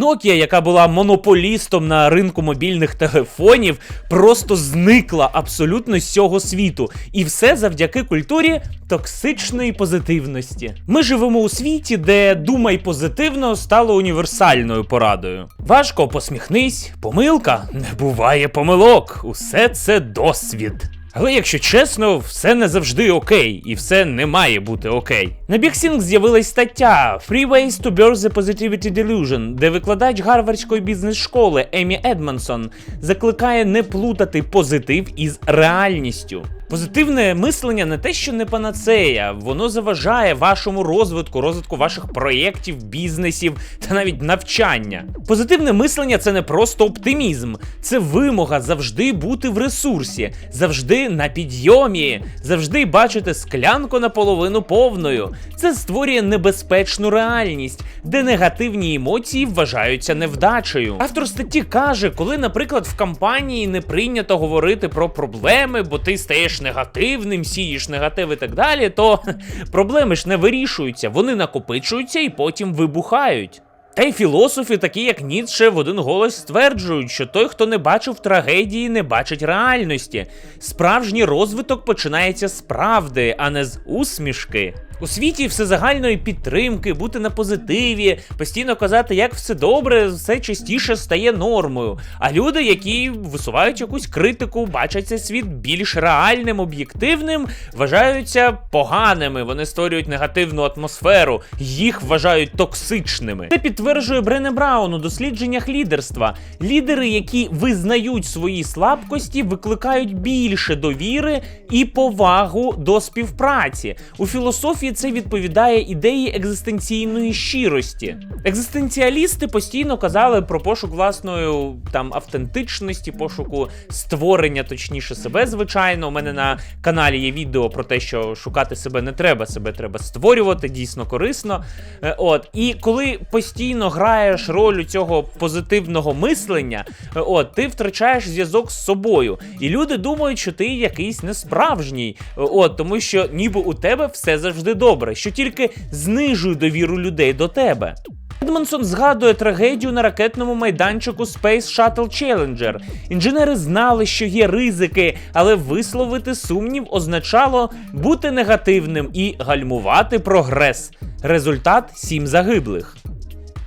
Nokia, яка була монополістом на ринку мобільних телефонів, просто зникла абсолютно з цього світу. І все завдяки культурі токсичної позитивності. Ми живемо у світі, де думай позитивно стало універсальною порадою. Важко посміхнись, помилка не буває помилок. Усе це досвід. Але якщо чесно, все не завжди окей, і все не має бути окей. На BigSync з'явилась стаття Free Ways to Birth the Positivity Delusion, де викладач гарвардської бізнес-школи Емі Едмансон закликає не плутати позитив із реальністю. Позитивне мислення не те, що не панацея, воно заважає вашому розвитку, розвитку ваших проєктів, бізнесів та навіть навчання. Позитивне мислення це не просто оптимізм, це вимога завжди бути в ресурсі, завжди на підйомі, завжди бачити склянку наполовину повною. Це створює небезпечну реальність, де негативні емоції вважаються невдачею. Автор статті каже, коли, наприклад, в компанії не прийнято говорити про проблеми, бо ти стаєш негативним, сієш негатив і так далі, то проблеми ж не вирішуються, вони накопичуються і потім вибухають. Та й філософи, такі як Ніцше, в один голос стверджують, що той, хто не бачив трагедії, не бачить реальності. Справжній розвиток починається з правди, а не з усмішки. У світі всезагальної підтримки, бути на позитиві, постійно казати, як все добре, все частіше стає нормою. А люди, які висувають якусь критику, бачать цей світ більш реальним, об'єктивним, вважаються поганими. Вони створюють негативну атмосферу, їх вважають токсичними. Це підтверджує Брене Браун у дослідженнях лідерства. Лідери, які визнають свої слабкості, викликають більше довіри і повагу до співпраці. У філософії це відповідає ідеї екзистенційної щирості. Екзистенціалісти постійно казали про пошук власної там автентичності, пошуку створення, точніше, себе. Звичайно, у мене на каналі є відео про те, що шукати себе не треба, себе треба створювати, дійсно корисно. Е, От, і коли постійно граєш роль цього позитивного мислення, е, от ти втрачаєш зв'язок з собою. І люди думають, що ти якийсь несправжній. Е, От, тому що ніби у тебе все завжди добре, що тільки знижує довіру людей до тебе. Едмонсон згадує трагедію на ракетному майданчику Space Shuttle Challenger. Інженери знали, що є ризики, але висловити сумнів означало бути негативним і гальмувати прогрес. Результат сім загиблих.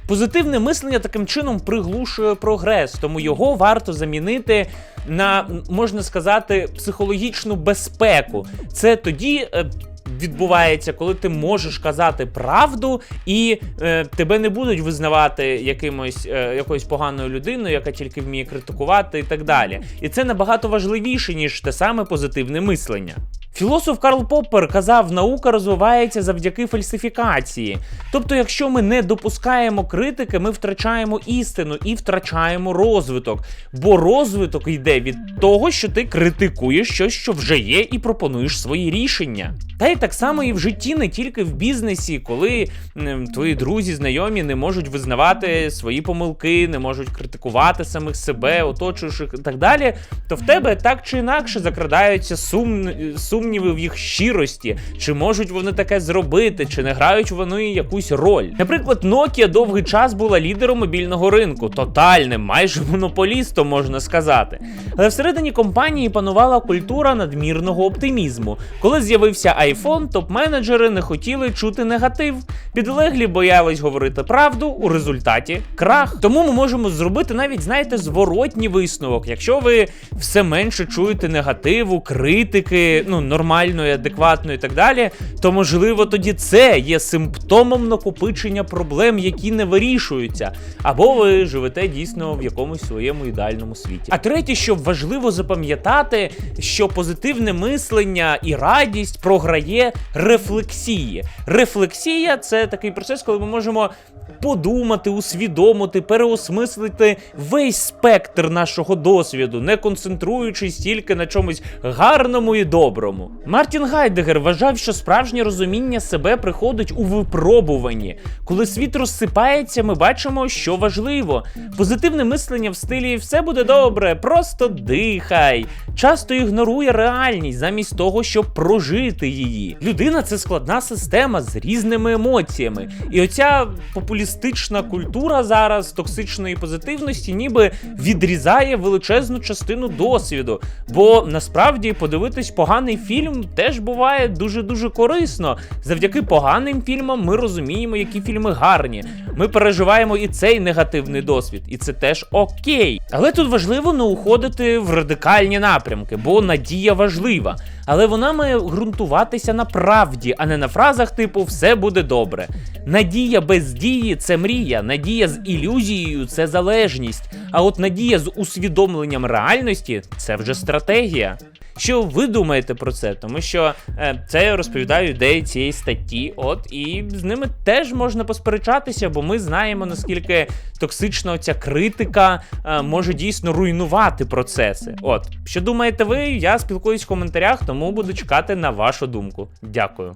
Позитивне мислення таким чином приглушує прогрес, тому його варто замінити на, можна сказати, психологічну безпеку. Це тоді. Відбувається, коли ти можеш казати правду, і е, тебе не будуть визнавати якимось е, якоюсь поганою людиною, яка тільки вміє критикувати і так далі. І це набагато важливіше, ніж те саме позитивне мислення. Філософ Карл Поппер казав, наука розвивається завдяки фальсифікації. Тобто, якщо ми не допускаємо критики, ми втрачаємо істину і втрачаємо розвиток. Бо розвиток йде від того, що ти критикуєш щось, що вже є, і пропонуєш свої рішення. Та й так само і в житті, не тільки в бізнесі, коли твої друзі, знайомі не можуть визнавати свої помилки, не можуть критикувати самих себе, оточуючих і так далі, то в тебе так чи інакше закрадаються сум... сумніви в їх щирості, чи можуть вони таке зробити, чи не грають вони якусь роль. Наприклад, Nokia довгий час була лідером мобільного ринку, тотальним, майже монополістом, можна сказати. Але всередині компанії панувала культура надмірного оптимізму. Коли з'явився iPhone, топ-менеджери не хотіли чути негатив. Підлеглі боялись говорити правду, у результаті крах. Тому ми можемо зробити навіть, знаєте, зворотній висновок. Якщо ви все менше чуєте негативу, критики, ну нормальної, адекватної і так далі, то можливо тоді це є симптомом накопичення проблем, які не вирішуються. Або ви живете дійсно в якомусь своєму ідеальному світі. А третє, що важливо запам'ятати, що позитивне мислення і радість програє рефлексії. Рефлексія це такий процес, коли ми можемо подумати, усвідомити, переосмислити весь спектр нашого досвіду, не концентруючись тільки на чомусь гарному і доброму. Цілому. Мартін Гайдегер вважав, що справжнє розуміння себе приходить у випробуванні. Коли світ розсипається, ми бачимо, що важливо. Позитивне мислення в стилі все буде добре, просто дихай. Часто ігнорує реальність замість того, щоб прожити її. Людина це складна система з різними емоціями. І оця популістична культура зараз токсичної позитивності, ніби відрізає величезну частину досвіду. Бо насправді подивитись поганий фільм теж буває дуже дуже корисно. Завдяки поганим фільмам ми розуміємо, які фільми гарні. Ми переживаємо і цей негативний досвід, і це теж окей. Але тут важливо не уходити в радикальні напрямки, бо надія важлива. Але вона має ґрунтуватися на правді, а не на фразах типу все буде добре. Надія без дії це мрія, надія з ілюзією це залежність. А от надія з усвідомленням реальності це вже стратегія. Що ви думаєте про це? Тому що е, це я розповідаю ідеї цієї статті, от і з ними теж можна посперечатися, бо ми знаємо наскільки токсична ця критика е, може дійсно руйнувати процеси. От що думаєте ви? Я спілкуюсь в коментарях, тому буду чекати на вашу думку. Дякую.